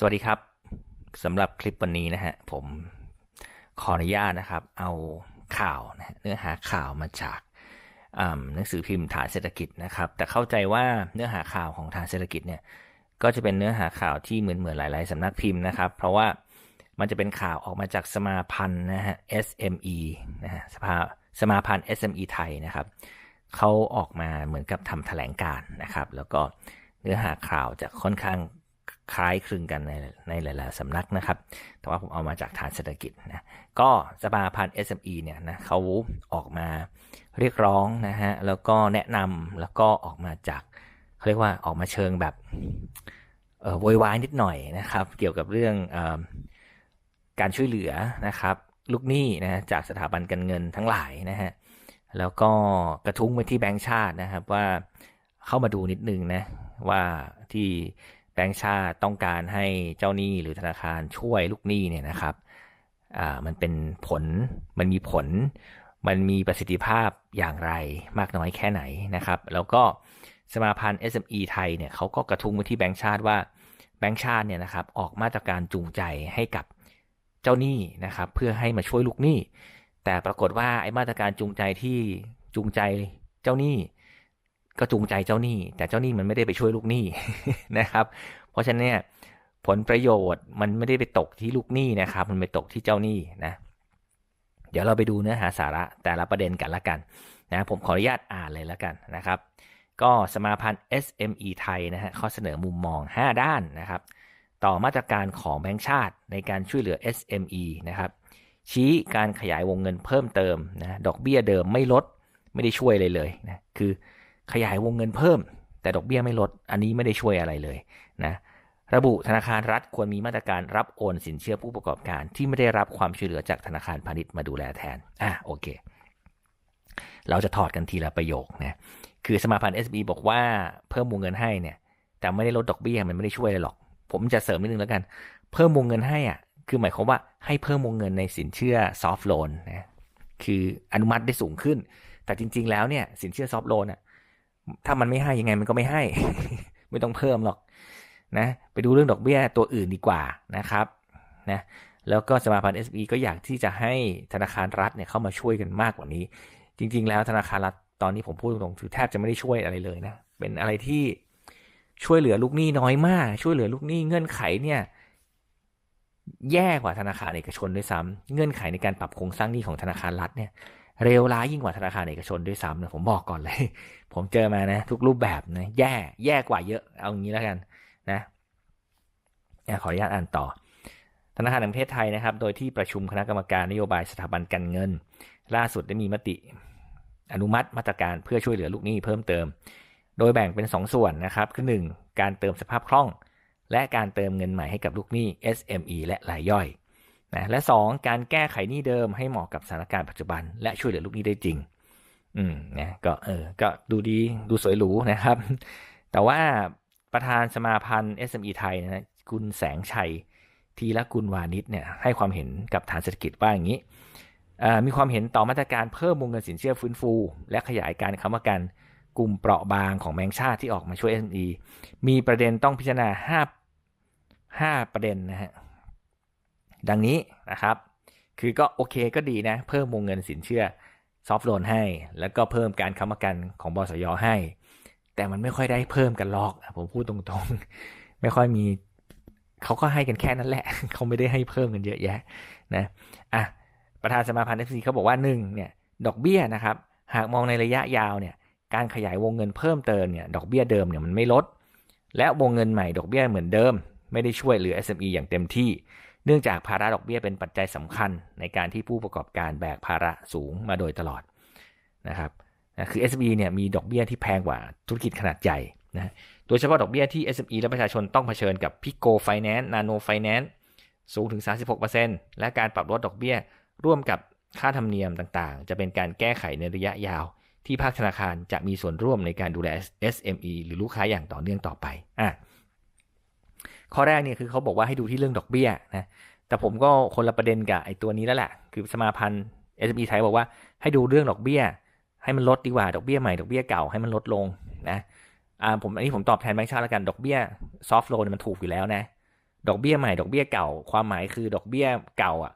สวัสดีครับสำหรับคลิปวันนี้นะฮะผมขออนุญาตนะครับ เอาข่าวนะเนื้อหาข่าวมาจากอ่าหนังสือพิมพ์ฐานเศรษฐกิจนะครับ แต่เข้าใจว่าเนื้อหาข่าวของฐานเศรษฐกิจเนี่ยก็จะเป็นเนื้อหาข่าวที่เหมือนเหมือนหลาย ๆสำนักพิมพ์นะครับ เพราะว่ามันจะเป็นข่าวออกมาจากสมาพันธ์นะฮะ SME นะฮะสภาสมาพันธ์ SME ไทยนะครับเขาออกมาเหมือนกับทำแถลงการนะครับ แล้วก็เนื้อหาข่าวจะค่อนข้าง คล้ายคลึงกันในในหลาย ๆสำนักนะครับ แต่ว่าผมเอามาจากฐานเศรษฐกิจนะ ก็สภาพันธ์ SME เนี่ยนะเขาออกมาเรียกร้องนะฮะ แล้วก็แนะนำแล้วก็ออกมาจากเขาเรียกว่าออกมาเชิงแบบเออโวยวายนิดหน่อยนะครับ เกี่ยวกับเรื่องอการช่วยเหลือนะครับ ลูกหนี้นะจากสถาบันการเงินทั้งหลายนะฮะ แล้วก็กระทุ้งไปที่แบงก์ชาตินะครับว่าเข้ามาดูนิดนึงนะว่าที่ แบงก์ชาติต้องการให้เจ้าหนี้หรือธนาคารช่วยลูกหนี้เนี่ยนะครับอ่ามันเป็นผลมันมีผล มันมีประสิทธิภาพอย่างไรมากน้อยแค่ไหนนะครับ แล้วก็สมาพันธ์ SME ไทยเนี่ยเขาก็กระทุ้งไปที่แบงก์ชาติว่าแบงก์ชาติเนี่ยนะครับออกมาตรการจูงใจให้กับเจ้าหนี้นะครับเพื่อให้มาช่วยลูกหนี้ แต่ปรากฏว่าไอ้มาตรการจูงใจที่จูงใจเจ้าหนี้ ก็จูงใจเจ้าหนี้ แต่เจ้าหนี้มันไม่ได้ไปช่วยลูกหนี้นะครับ เพราะฉะนั้นเนี่ยผลประโยชน์มันไม่ได้ไปตกที่ลูกหนี้นะครับ มันไปตกที่เจ้าหนี้นะ เดี๋ยวเราไปดูเนื้อหาสาระแต่ละประเด็นกันละกันนะผมขออนุญาตอ่านเลยละกันนะครับ ก็สมาพันธ์ SME ไทยนะฮะข้อเสนอมุมมอง 5 ด้านนะครับ ต่อมาตรการของแบงก์ชาติในการช่วยเหลือ SME นะครับชี้การขยายวงเงินเพิ่มเติมนะดอกเบี้ยเดิมไม่ลดไม่ได้ช่วยเลยเลยนะคือ ขยายวงเงินเพิ่ม แต่ดอกเบี้ยไม่ลด อันนี้ไม่ได้ช่วยอะไรเลยนะระบุธนาคารรัฐควรมีมาตรการรับโอนสินเชื่อผู้ประกอบการ ที่ไม่ได้รับความช่วยเหลือจากธนาคารพาณิชย์มาดูแลแทนอะโอเค เราจะถอดกันทีละประโยคนะคือสมาพันธ์ SB บอกว่าเพิ่มวงเงินให้เนี่ย แต่ไม่ได้ลดดอกเบี้ยมันไม่ได้ช่วยอะไรหรอก ผมจะเสริมนิดนึงแล้วกัน เพิ่มวงเงินให้อะคือหมายความว่าให้เพิ่มวงเงินในสินเชื่อซอฟท์โลนนะคืออนุมัติได้สูงขึ้น แต่จริง ๆ แล้วเนี่ยสินเชื่อซอฟท์โลนอะ ถ้ามันไม่ให้ยังไงมันก็ไม่ให้ ไม่ต้องเพิ่มหรอกนะ ไปดูเรื่องดอกเบี้ยตัวอื่นดีกว่านะครับนะแล้วก็สมาพันธ์ SB ก็อยากที่จะให้ธนาคารรัฐเนี่ยเข้ามาช่วยกันมากกว่านี้ จริง ๆ แล้วธนาคารรัฐตอนนี้ผมพูดตรงๆคือแทบจะไม่ได้ช่วยอะไรเลยนะ เป็นอะไรที่ช่วยเหลือลูกหนี้น้อยมาก ช่วยเหลือลูกหนี้เงื่อนไขเนี่ยแย่กว่าธนาคารเอกชนด้วยซ้ำเงื่อนไขในการปรับโครงสร้างหนี้ของธนาคารรัฐเนี่ย เร็วร้ายยิ่งกว่าธนาคารเอกชนด้วยซ้ำนะผมบอกก่อนเลย ผมเจอมานะ ทุกรูปแบบนะแย่แย่กว่าเยอะ เอางี้แล้วกันนะขออนุญาตอ่านต่อ ธนาคารแห่งประเทศไทยนะครับ โดยที่ประชุมคณะกรรมการนโยบายสถาบันการเงิน ล่าสุดได้มีมติ อนุมัติมาตรการเพื่อช่วยเหลือลูกหนี้เพิ่มเติม โดยแบ่งเป็น 2 ส่วนนะครับคือ 1. การเติมสภาพคล่อง และการเติมเงินใหม่ให้กับลูกหนี้ SME และรายย่อย นะและ 2. การแก้ไขหนี้เดิมให้เหมาะกับสถานการณ์ปัจจุบัน และช่วยเหลือลูกหนี้ได้จริง อืมนะก็เออก็ดูดีดูสวยหรูนะครับ แต่ว่าประธานสมาพันธ์ SME ไทยนะคุณแสงชัย ทีละกุลวานิชเนี่ยให้ความเห็นกับฐานเศรษฐกิจว่าอย่างนี้ มีความเห็นต่อมาตรการเพิ่มวงเงินสินเชื่อฟื้นฟู และขยายการค้ำประกันกลุ่มเปราะบางของแบงก์ชาติที่ออกมาช่วย SME มีประเด็นต้องพิจารณา 5 5 ประเด็นนะฮะ ดังนี้นะครับ คือก็โอเคก็ดีนะ เพิ่มวงเงินสินเชื่อซอฟท์โลนให้ แล้วก็เพิ่มการค้ำประกันของบสยให้ แต่มันไม่ค่อยได้เพิ่มกันหรอก ผมพูดตรงๆ ไม่ค่อยมีเขาก็ให้กันแค่นั้นแหละ เขาไม่ได้ให้เพิ่มกันเยอะแยะนะอะประธานสมาพันธ์เอฟซีเขาบอกว่าหนึ่งเนี่ยดอกเบี้ยนะครับ หากมองในระยะยาวเนี่ยการขยายวงเงินเพิ่มเติมเนี่ยดอกเบี้ยเดิมเนี่ยมันไม่ลด และวงเงินใหม่ดอกเบี้ยเหมือนเดิม ไม่ได้ช่วยเหลือ SME อย่างเต็มที่ เนื่องจากภาระดอกเบี้ยเป็นปัจจัยสำคัญในการที่ผู้ประกอบการแบกภาระสูงมาโดยตลอดนะครับคือ SME เนี่ยมีดอกเบี้ยที่แพงกว่าธุรกิจขนาดใหญ่นะโดยเฉพาะดอกเบี้ยที่ SME และประชาชนต้องเผชิญกับพิโกไฟแนนซ์นาโนไฟแนนซ์สูงถึง 36%และการปรับลดดอกเบี้ยร่วมกับค่าธรรมเนียมต่างๆ จะเป็นการแก้ไขในระยะยาว ที่ภาคธนาคารจะมีส่วนร่วมในการดูแล SME หรือลูกค้าอย่างต่อเนื่องต่อไปอะ ข้อแรกเนี่ยคือเขาบอกว่าให้ดูที่เรื่องดอกเบี้ยนะแต่ผมก็คนละประเด็นกับไอ้ตัวนี้แล้วแหละคือสมาพันธ์ SME ไทยบอกว่าให้ดูเรื่องดอกเบี้ย ให้มันลดดีกว่าดอกเบี้ยใหม่ดอกเบี้ยเก่าให้มันลดลงนะอ่าผมอันนี้ผมตอบแทนแบงค์ชาติแล้วกันดอกเบี้ยซอฟท์โลนมันถูกอยู่แล้วนะดอกเบี้ยใหม่ดอกเบี้ยเก่า ความหมายคือดอกเบี้ยเก่าอะ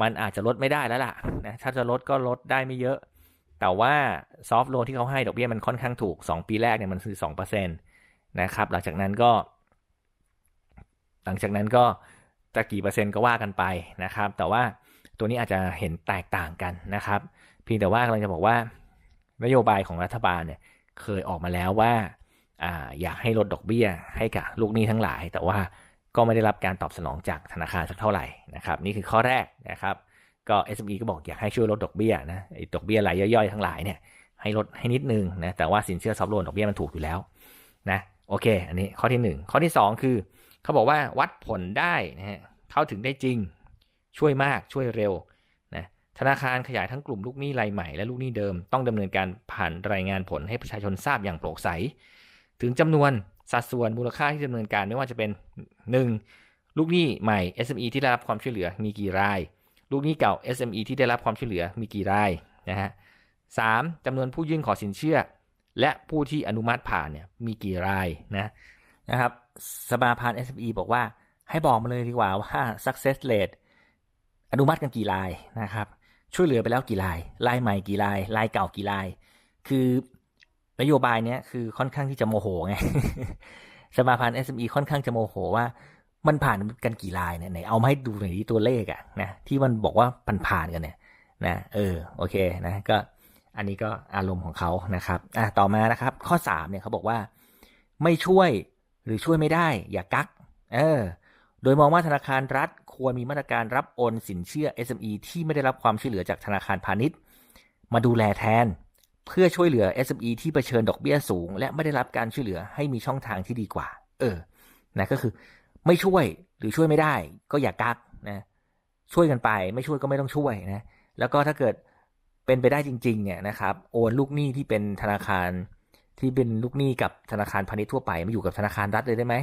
มันอาจจะลดไม่ได้แล้วล่ะนะถ้าจะลดก็ลดได้ไม่เยอะ แต่ว่าซอฟท์โลนที่เขาให้ดอกเบี้ยมันค่อนข้างถูก 2 ปีแรกเนี่ยมันคือ2%นะครับหลังจากนั้นก็ หลังจากนั้นก็จะกี่เปอร์เซ็นต์ก็ว่ากันไปนะครับ แต่ว่าตัวนี้อาจจะเห็นแตกต่างกันนะครับ เพียงแต่ว่ากำลังจะบอกว่านโยบายของรัฐบาลเนี่ยเคยออกมาแล้วว่าอ่าอยากให้ลดดอกเบี้ยให้กับลูกหนี้ทั้งหลาย แต่ว่าก็ไม่ได้รับการตอบสนองจากธนาคารสักเท่าไหร่นะครับนี่คือข้อแรกนะครับก็ SME ก็บอกอยากให้ช่วยลดดอกเบี้ยนะไอ้ดอกเบี้ยรายย่อยๆทั้งหลายเนี่ยให้ลดให้นิดนึงนะแต่ว่าสินเชื่อซอฟโลนดอกเบี้ยมันถูกอยู่แล้วนะโอเค อันนี้ข้อที่ 1 ข้อที่ 2 คือ เขาบอกว่าวัดผลได้นะฮะเข้าถึงได้จริง ช่วยมากช่วยเร็วนะธนาคารขยายทั้งกลุ่มลูกหนี้รายใหม่และลูกหนี้เดิมต้องดำเนินการผ่านรายงานผลให้ประชาชนทราบอย่างโปร่งใส ถึงจำนวนสัดส่วนมูลค่าที่ดำเนินการไม่ว่าจะเป็น 1. ลูกหนี้ใหม่ SME ที่ได้รับความช่วยเหลือมีกี่ราย ลูกหนี้เก่า SME ที่ได้รับความช่วยเหลือมีกี่รายนะฮะสามจำนวนผู้ยื่นขอสินเชื่อ และผู้ที่อนุมัติผ่านเนี่ยมีกี่รายนะนะครับ สมาพันธ์ SME บอกว่าให้บอกมาเลยดีกว่าว่า success rate อนุมัติกันกี่รายนะครับ ช่วยเหลือไปแล้วกี่รายรายใหม่กี่รายรายเก่ากี่ราย คือนโยบายเนี้ยคือค่อนข้างที่จะโมโหไงสมาพันธ์ SME ค่อนข้างจะโมโหว่ามันผ่านกันกี่รายเนี่ยไหนเอามาให้ดูหน่อยที่ตัวเลขอะนะที่มันบอกว่าผ่านผ่านกันเนี่ยนะเออโอเคนะก็อันนี้ก็อารมณ์ของเขานะครับอะต่อมานะครับ ข้อ3เนี่ยเขาบอกว่าไม่ช่วย หรือช่วยไม่ได้ อย่ากัก เออ โดยมองว่าธนาคารรัฐ ควรมีมาตรการรับโอนสินเชื่อ SME ที่ไม่ได้รับความช่วยเหลือจากธนาคารพาณิชย์ มาดูแลแทน เพื่อช่วยเหลือ SME ที่เผชิญดอกเบี้ยสูง และไม่ได้รับการช่วยเหลือให้มีช่องทางที่ดีกว่า เออ นะก็คือ ไม่ช่วยหรือช่วยไม่ได้ ก็อย่ากักนะช่วยกันไป ไม่ช่วยก็ไม่ต้องช่วยนะแล้วก็ถ้าเกิดเป็นไปได้จริงๆเนี่ยนะครับ โอนลูกหนี้ที่เป็นธนาคาร ที่เป็นลูกหนี้กับธนาคารพาณิชย์ทั่วไปมาอยู่กับธนาคารรัฐเลยได้ไหม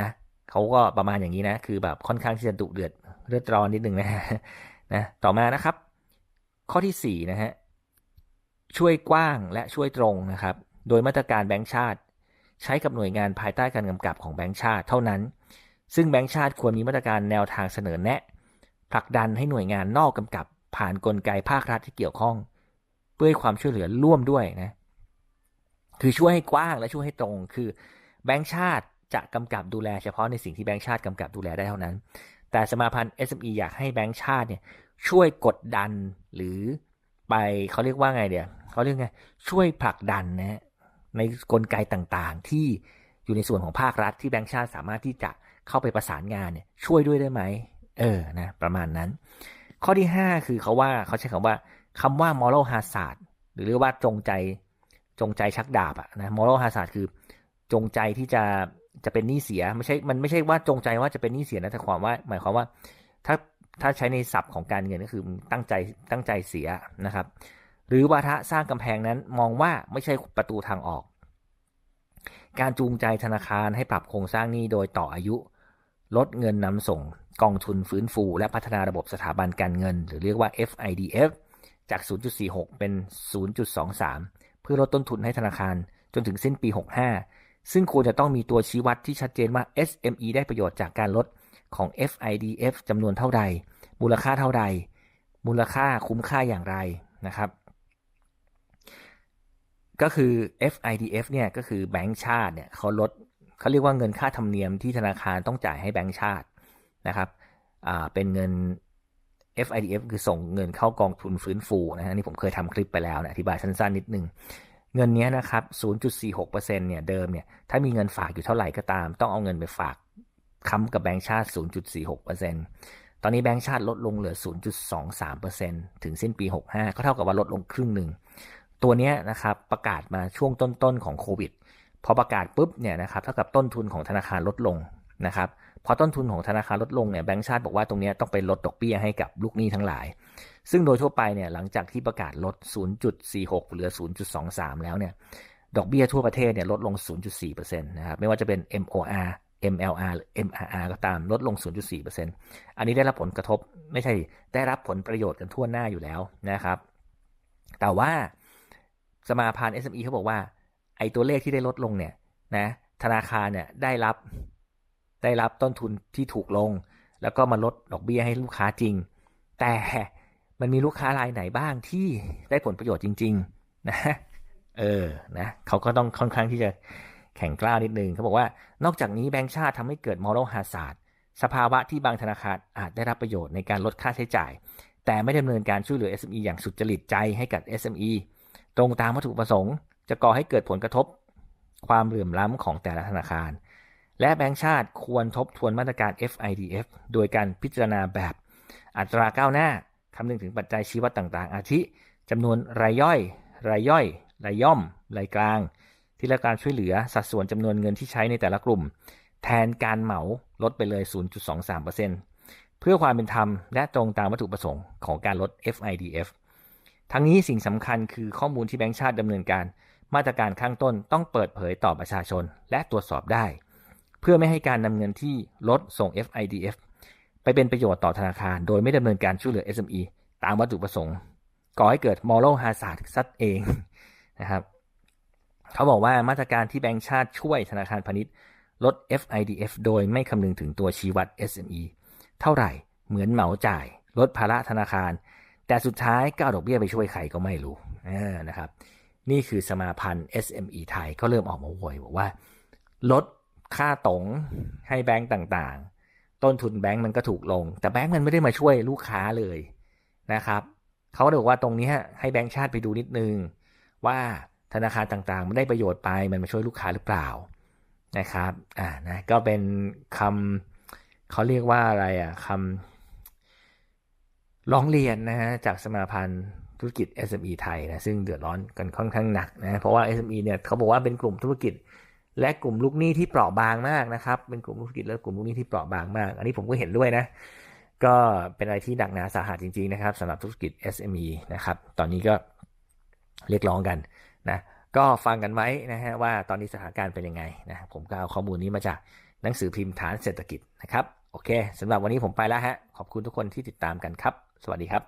นะเขาก็ประมาณอย่างนี้นะ คือแบบค่อนข้างที่จะดุเดือดเลือดร้อนนิดนึงนะนะต่อมานะครับ ข้อที่4นะฮะช่วยกว้างและช่วยตรงนะครับ โดยมาตรการแบงก์ชาติ ใช้กับหน่วยงานภายใต้การกำกับของแบงก์ชาติเท่านั้น ซึ่งแบงก์ชาติควรมีมาตรการแนวทางเสนอแนะผลักดันให้หน่วยงานนอกกำกับผ่านนกลไกภาครัฐที่เกี่ยวข้อง เพื่อให้ความช่วยเหลือร่วมด้วยนะ คือช่วยให้กว้างและช่วยให้ตรง คือแบงก์ชาติจะกำกับดูแลเฉพาะในสิ่งที่แบงก์ชาติกำกับดูแลได้เท่านั้น แต่สมาพันธ์ SME อยากให้แบงก์ชาติเนี่ยช่วยกดดันหรือไปเขาเรียกว่าไงเดี๋ยวเขาเรียกไงช่วยผลักดันนะในกลไกต่างๆ ที่อยู่ในส่วนของภาครัฐที่แบงก์ชาติสามารถที่จะเข้าไปประสานงานเนี่ยช่วยด้วยได้ไหมเออนะประมาณนั้น ข้อที่ 5 คือเขาว่าเขาใช้คำว่าคำว่า moral hazard หรือเรียกว่าจงใจ จงใจชักดาบอะนะ moral hazard คือจงใจที่จะจะเป็นหนี้เสียไม่ใช่ มันไม่ใช่ว่าจงใจว่าจะเป็นหนี้เสียนะแต่ความว่า หมายความว่า ถ้าถ้าใช้ในศัพท์ของการเงินก็คือตั้งใจตั้งใจเสียนะครับ หรือวาทะสร้างกำแพงนั้นมองว่าไม่ใช่ประตูทางออก การจูงใจธนาคารให้ปรับโครงสร้างหนี้โดยต่ออายุ ลดเงินนำส่งกองทุนฟื้นฟู และพัฒนาระบบสถาบันการเงิน หรือเรียกว่า FIDF จาก 0.46 เป็น 0.23 พื่อลดต้นทุนให้ธนาคารจนถึงสิ้นปี 65 ซึ่งควรจะต้องมีตัวชี้วัดที่ชัดเจนว่า SME ได้ประโยชน์จากการลดของ FIDF จำนวนเท่าใด มูลค่าเท่าใด มูลค่าคุ้มค่าอย่างไรนะครับ ก็คือ FIDF เนี่ยก็คือแบงก์ชาติเนี่ยเขาลดเขาเรียกว่าเงินค่าธรรมเนียมที่ธนาคารต้องจ่ายให้แบงก์ชาตินะครับ เป็นเงิน FIDF คือส่งเงินเข้ากองทุนฟื้นฟูนะฮะนี่ผมเคยทำคลิปไปแล้วนะอธิบายสั้นๆนิดนึงเงินนี้นะครับ 0.46%เนี่ยเดิมเนี่ยถ้ามีเงินฝากอยู่เท่าไหร่ก็ตาม ต้องเอาเงินไปฝากค้ำกับแบงก์ชาติ 0.46%ตอนนี้แบงก์ชาติลดลงเหลือ 0.23%ถึงสิ้นปี 65 ก็เท่ากับว่าลดลงครึ่งหนึ่ง ตัวนี้นะครับประกาศมาช่วงต้นๆของโควิด พอประกาศปุ๊บเนี่ยนะครับเท่ากับต้นทุนของธนาคารลดลงนะครับ พอต้นทุนของธนาคารลดลงเนี่ยแบงก์ชาติบอกว่าตรงนี้ต้องไปลดดอกเบี้ยให้กับลูกหนี้ทั้งหลาย ซึ่งโดยทั่วไปเนี่ยหลังจากที่ประกาศลด 0.46 เหลือ 0.23 แล้วเนี่ยดอกเบี้ยทั่วประเทศเนี่ยลดลง 0.4%นะครับไม่ว่าจะเป็น MOR MLR หรือ MRR ก็ตามลดลง 0.4%อันนี้ได้รับผลกระทบไม่ใช่ได้รับผลประโยชน์กันทั่วหน้าอยู่แล้วนะครับ แต่ว่าสมาพันธ์ SME เขาบอกว่าไอ้ตัวเลขที่ได้ลดลงเนี่ยนะธนาคารเนี่ยได้รับ ได้รับต้นทุนที่ถูกลง แล้วก็มาลดดอกเบี้ยให้ลูกค้าจริง แต่มันมีลูกค้ารายไหนบ้างที่ได้ผลประโยชน์จริง ๆ นะ เออ นะเขาก็ต้องค่อนข้างที่จะแข่งกล้านิดนึงเขาบอกว่านอกจากนี้แบงก์ชาติทำให้เกิด moral hazard สภาวะที่บางธนาคารอาจได้รับประโยชน์ในการลดค่าใช้จ่าย แต่ไม่ดำเนินการช่วยเหลือ SME อย่างสุดจริตใจให้กับ SME ตรงตามวัตถุประสงค์ จะก่อให้เกิดผลกระทบ ความเหลื่อมล้ำของแต่ละธนาคาร และแบงก์ชาติควรทบทวนมาตรการ FIDF โดยการพิจารณาแบบอัตราก้าวหน้าคำนึงถึงปัจจัยชี้วัดต่างๆ อาทิจำนวนรายย่อย รายย่อย รายย่อม รายกลาง ที่รับการช่วยเหลือสัดส่วนจำนวนเงินที่ใช้ในแต่ละกลุ่ม แทนการเหมาลดไปเลย 0.23%เพื่อความเป็นธรรมและตรงตามวัตถุประสงค์ของการลด FIDF ทั้งนี้สิ่งสำคัญคือข้อมูลที่แบงก์ชาติดำเนินการ มาตรการข้างต้นต้องเปิดเผยต่อประชาชนและตรวจสอบได้ เพื่อไม่ให้การนำเงินที่ลดส่ง FIDF ไปเป็นประโยชน์ต่อธนาคาร โดยไม่ดำเนินการช่วยเหลือ SME ตามวัตถุประสงค์ ก่อให้เกิด moral hazard ซัดเองนะครับเขาบอกว่ามาตรการที่แบงก์ชาติช่วยธนาคารพาณิชย์ลด FIDF โดยไม่คำนึงถึงตัวชี้วัด SME เท่าไหร่เหมือนเหมาจ่าย ลดภาระธนาคาร แต่สุดท้ายก็เอาดอกเบี้ยไปช่วยใครก็ไม่รู้นะครับ นี่คือสมาพันธ์ SME ไทยก็เริ่มออกมาโวยบอกว่า ลด ค่าตรงให้แบงก์ต่างๆ ต้นทุนแบงก์มันก็ถูกลง แต่แบงก์มันไม่ได้มาช่วยลูกค้าเลยนะครับเขาบอกว่าตรงนี้ให้แบงก์ชาติไปดูนิดนึง ว่าธนาคารต่างๆ มันได้ประโยชน์ไปมันมาช่วยลูกค้าหรือเปล่านะครับอ่านะก็เป็นคำเขาเรียกว่าอะไรอะคำร้องเรียนนะฮะจากสมาพันธ์ธุรกิจ SME ไทยนะซึ่งเดือดร้อนกันค่อนข้างหนักนะเพราะว่า SME เนี่ยเขาบอกว่าเป็นกลุ่มธุรกิจ และกลุ่มลูกหนี้ที่เปราะบางมากนะครับ เป็นกลุ่มธุรกิจและกลุ่มลูกหนี้ที่เปราะบางมาก อันนี้ผมก็เห็นด้วยนะ ก็เป็นอะไรที่หนักหนาสาหัสจริงๆนะครับสำหรับธุรกิจ SME นะครับ ตอนนี้ก็เรียกร้องกันนะ ก็ฟังกันไว้นะฮะว่าตอนนี้สถานการณ์เป็นยังไงนะ ผมก็เอาข้อมูลนี้มาจากหนังสือพิมพ์ฐานเศรษฐกิจนะครับ โอเคสำหรับวันนี้ผมไปแล้วฮะ ขอบคุณทุกคนที่ติดตามกันครับ สวัสดีครับ